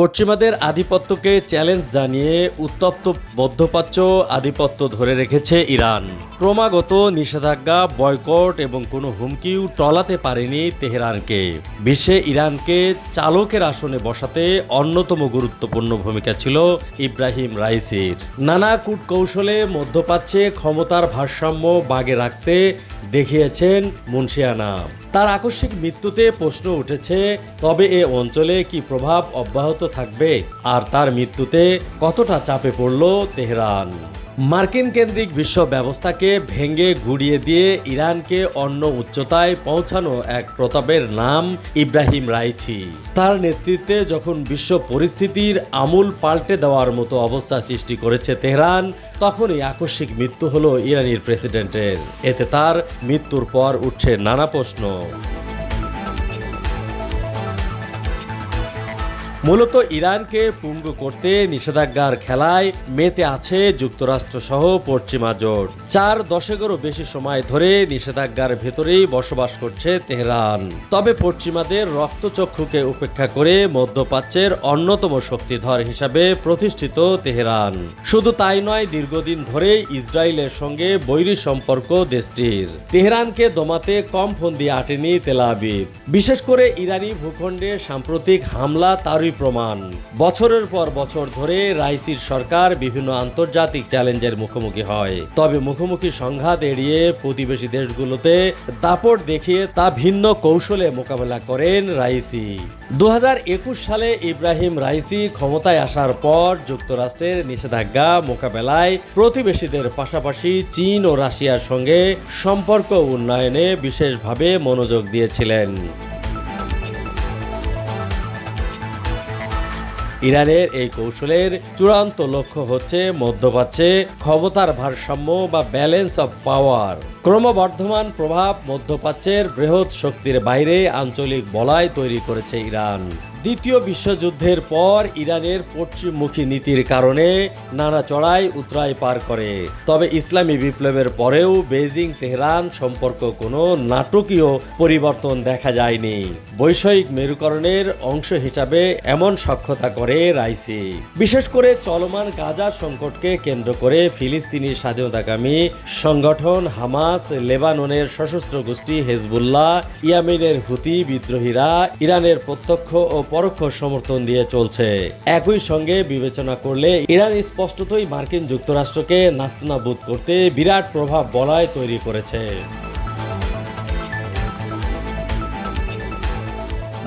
পশ্চিমাদের আধিপত্যকে চ্যালেঞ্জ জানিয়ে উত্তপ্ত মধ্যপ্রাচ্য আধিপত্য ধরে রেখেছে ইরান। ক্রমাগত নিষেধাজ্ঞা, বয়কট এবং কোনো হুমকিও টলাতে পারেনি তেহরানকে। বিশ্বে ইরানকে চালকের আসনে বসাতে অন্যতম গুরুত্বপূর্ণ ভূমিকা ছিল ইব্রাহিম রাইসির। নানা কূটকৌশলে মধ্যপ্রাচ্যে ক্ষমতার ভারসাম্য বাগে রাখতে দেখিয়েছেন মুন্সিয়ানা। তার আকস্মিক মৃত্যুতে প্রশ্ন উঠেছে, তবে এ অঞ্চলে কি প্রভাব অব্যাহত থাকবে? আর তার মৃত্যুতে কতটা চাপে পড়ল তেহরান? মার্কিন কেন্দ্রিক বিশ্ব ব্যবস্থাকে ভেঙে গুড়িয়ে দিয়ে ইরানকে অন্য উচ্চতায় পৌঁছানো এক প্রতাপের নাম ইব্রাহিম রাইছি তার নেতৃত্বে যখন বিশ্ব পরিস্থিতির আমূল পাল্টে দেওয়ার মতো অবস্থা সৃষ্টি করেছে তেহরান, তখনই আকস্মিক মৃত্যু হলো ইরানির প্রেসিডেন্টের। এতে তার মৃত্যুর পর উঠছে নানা প্রশ্ন। মূলত ইরানকে পুঙ্গু করতে নিষেধাজ্ঞার খেলায় মেতে আছে যুক্তরাষ্ট্র সহ পশ্চিমা জোট। চার দশকেরও বেশি সময় ধরে নিষেধাজ্ঞার ভেতরেই বসবাস করছে তেহরান। তবে পশ্চিমাদের রক্তচক্ষুকে উপেক্ষা করে মধ্যপ্রাচ্যের অন্যতম শক্তিধর হিসাবে প্রতিষ্ঠিত তেহরান। শুধু তাই নয়, দীর্ঘদিন ধরে ইসরায়েলের সঙ্গে বৈরী সম্পর্ক দেশটির। তেহরানকে দমাতে কম ফন্দি আটেনি তেল আবিব। বিশেষ করে ইরানি ভূখণ্ডে সাম্প্রতিক হামলা তারই প্রমাণ। বছরের পর বছর ধরে রাইসির সরকার বিভিন্ন আন্তর্জাতিক চ্যালেঞ্জের মুখোমুখি হয়। তবে মুখোমুখি সংঘাত এড়িয়ে প্রতিবেশী দেশগুলোতে দাপট দেখিয়ে তা ভিন্ন কৌশলে মোকাবেলা করেন রাইসি। দু হাজার একুশ সালে ইব্রাহিম রাইসি ক্ষমতায় আসার পর যুক্তরাষ্ট্রের নিষেধাজ্ঞা মোকাবেলায় প্রতিবেশীদের পাশাপাশি চীন ও রাশিয়ার সঙ্গে সম্পর্ক উন্নয়নে বিশেষভাবে মনোযোগ দিয়েছিলেন। ইরানের এই কৌশলের চূড়ান্ত লক্ষ্য হচ্ছে মধ্যপ্রাচ্যে ক্ষমতার ভারসাম্য বা ব্যালেন্স অফ পাওয়ার ক্রমবর্ধমান প্রভাব মধ্যপ্রাচ্যের বৃহৎ শক্তির বাইরে আঞ্চলিক বলায় তৈরি করেছে ইরান। দ্বিতীয় বিশ্বযুদ্ধের পর ইরানের পশ্চিমমুখী নীতির কারণে নানা চড়াই উতরাই পার করে। তবে ইসলামী বিপ্লবের পরেও বেজিং তেহরান সম্পর্ক কোনো নাটকীয় পরিবর্তন দেখা যায়নি। বৈষয়িক মেরুকরণের অংশ হিসাবে এমন সক্ষতা করে রাইসি। বিশেষ করে চলমান গাজা সংকটকে কেন্দ্র করে ফিলিস্তিনি স্বাধীনতাকামী সংগঠন হামাস, লেবাননের সশস্ত্র গোষ্ঠী হেজবুল্লাহ, ইয়ামিনের হুতি বিদ্রোহীরা ইরানের প্রত্যক্ষ ও পরোক্ষ সমর্থন দিয়ে চলছে। একই সঙ্গে বিবেচনা করলে ইরান স্পষ্টতই মার্কিন যুক্তরাষ্ট্রকে নাস্তানাবুদ করতে বিরাট প্রভাব বলায় তৈরি করেছে।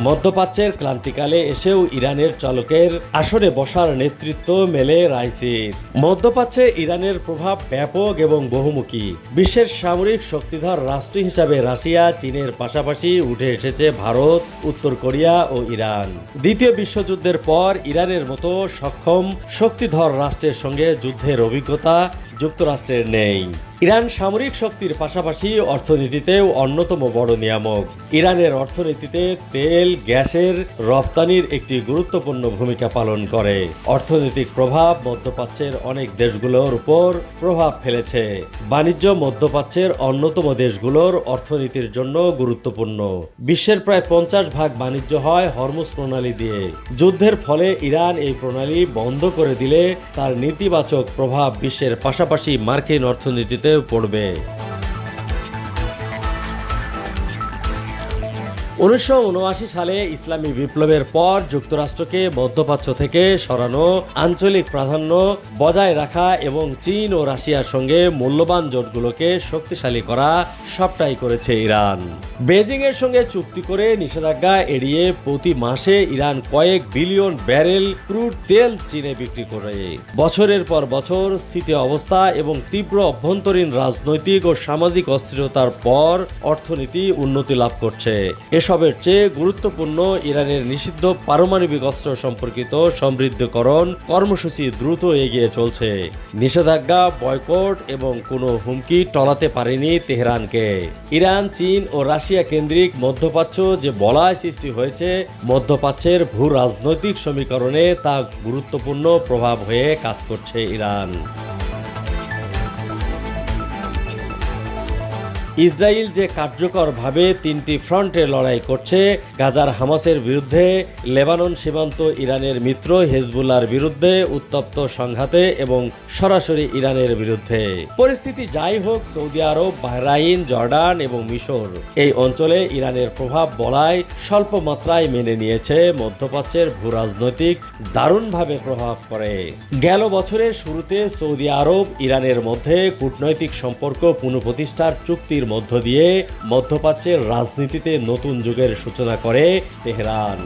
মধ্যপ্রাচ্যের ক্লান্তিকালে এসেও ইরানের চালকের আসরে বসার নেতৃত্ব মেলে রাইসির। মধ্যপ্রাচ্যে ইরানের প্রভাব ব্যাপক এবং বহুমুখী। বিশ্বের সামরিক শক্তিধর রাষ্ট্র হিসাবে রাশিয়া চীনের পাশাপাশি উঠে এসেছে ভারত, উত্তর কোরিয়া ও ইরান। দ্বিতীয় বিশ্বযুদ্ধের পর ইরানের মতো সক্ষম শক্তিধর রাষ্ট্রের সঙ্গে যুদ্ধের অভিজ্ঞতা যুক্তরাষ্ট্রের নেই। ইরান সামরিক শক্তির পাশাপাশি অর্থনীতিতেও অন্যতম বড় নিয়ামক। ইরানের অর্থনীতিতে তেল, গ্যাসের রফতানির একটি গুরুত্বপূর্ণ ভূমিকা পালন করে। অর্থনৈতিক প্রভাব মধ্যপ্রাচ্যের অনেক দেশগুলোর উপর প্রভাব ফেলেছে। বাণিজ্য মধ্যপ্রাচ্যের অন্যতম দেশগুলোর অর্থনীতির জন্য গুরুত্বপূর্ণ। বিশ্বের প্রায় পঞ্চাশ ভাগ বাণিজ্য হয় হরমুজ প্রণালী দিয়ে। যুদ্ধের ফলে ইরান এই প্রণালী বন্ধ করে দিলে তার নেতিবাচক প্রভাব বিশ্বের পাশাপাশি মার্কিন অর্থনীতিতেও পড়বে। উনিশশো উনআশি সালে ইসলামী বিপ্লবের পর যুক্তরাষ্ট্রকে মধ্যপ্রাচ্য থেকে সরানো, আঞ্চলিক প্রাধান্য বজায় রাখা এবং চীন ও রাশিয়ার সঙ্গে মূল্যবান জোটগুলোকে শক্তিশালী করা সবটাই করেছে ইরান। বেজিং এর সঙ্গে চুক্তি করে নিষেধাজ্ঞা এড়িয়ে প্রতি মাসে ইরান কয়েক বিলিয়ন ব্যারেল ক্রুড তেল চীনে বিক্রি করে। বছরের পর বছর স্থিতি অবস্থা এবং তীব্র অভ্যন্তরীণ রাজনৈতিক ও সামাজিক অস্থিরতার পর অর্থনীতি উন্নতি লাভ করছে। এসবের চেয়ে গুরুত্বপূর্ণ ইরানের নিষিদ্ধ পারমাণবিক অস্ত্র সম্পর্কিত সমৃদ্ধকরণ কর্মসূচি দ্রুত এগিয়ে চলছে। নিষেধাজ্ঞা, বয়কট এবং কোনো হুমকি টলাতে পারেনি তেহরানকে। ইরান, চীন ও রাশিয়া কেন্দ্রিক মধ্যপ্রাচ্য যে বলায় সৃষ্টি হয়েছে, মধ্যপ্রাচ্যের ভূ রাজনৈতিক সমীকরণে তা গুরুত্বপূর্ণ প্রভাব হয়ে কাজ করছে ইরান। ইসরায়েল যে কার্যকরভাবে তিনটি ফ্রন্টে লড়াই করছে, গাজার হামাসের বিরুদ্ধে, লেবানন সীমান্ত ইরানের মিত্র হেজবুল্লার বিরুদ্ধে উত্তপ্ত সংঘাতে এবং সরাসরি ইরানের বিরুদ্ধে। পরিস্থিতি যাই হোক, সৌদি আরব, বাহরাইন, জর্ডান এবং মিশর। এই অঞ্চলে ইরানের প্রভাব বলায় স্বল্প মাত্রায় মেনে নিয়েছে মধ্যপ্রাচ্যের ভূরাজনৈতিক দারুণভাবে প্রভাব পড়ে। গেল বছরের শুরুতে সৌদি আরব ইরানের মধ্যে কূটনৈতিক সম্পর্ক পুনঃপ্রতিষ্ঠার চুক্তির মধ্য দিয়ে মধ্যপ্রাচ্যের রাজনীতিতে নতুন যুগের সূচনা করে তেহরান।